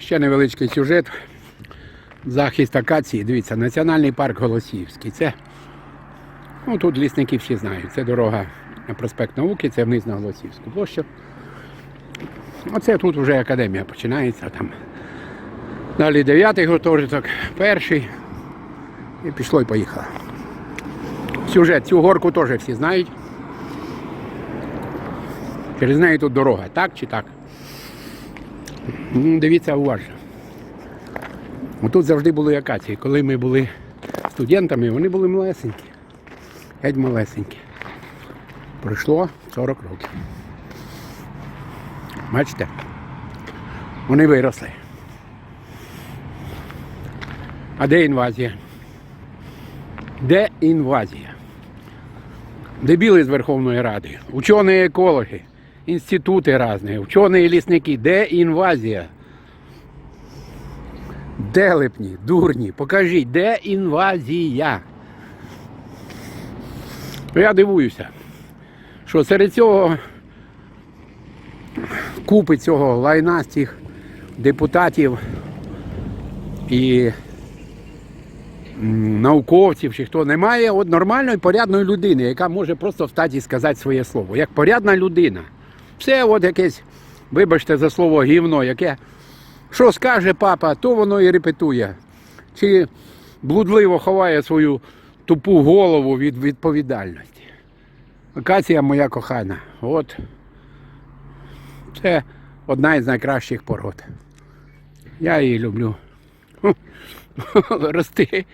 Ще невеличкий сюжет. Захист акації. Дивіться, Національний парк Голосіївський. Це ну, тут лісники всі знають. Це дорога на проспект науки, це вниз на Голосіївську площу. Оце тут вже академія починається. Там. Далі дев'ятий гуртожиток, перший. І пішло і поїхало. Сюжет, цю горку теж всі знають. Через неї тут дорога, так чи так? Ну, Дивіться уважно. Тут завжди були акації. Коли ми були студентами, вони були малесенькі. Геть малесенькі. Пройшло 40 років. Бачите? Вони виросли. А де інвазія? Де інвазія? Дебіли з Верховної Ради, учені екологи, інститути різні, учені лісники. Де інвазія? Делепні, дурні, покажіть, де інвазія? Я дивуюся, що серед цього купи цього лайна з цих депутатів і науковців чи хто немає от нормальної порядної людини, яка може просто встати і сказати своє слово. Як порядна людина. Все от якесь, вибачте за слово гівно, яке що скаже папа, то воно і репетує. Чи блудливо ховає свою тупу голову від відповідальності. Акація моя кохана. От. Це одна із найкращих пород. Я її люблю. Рости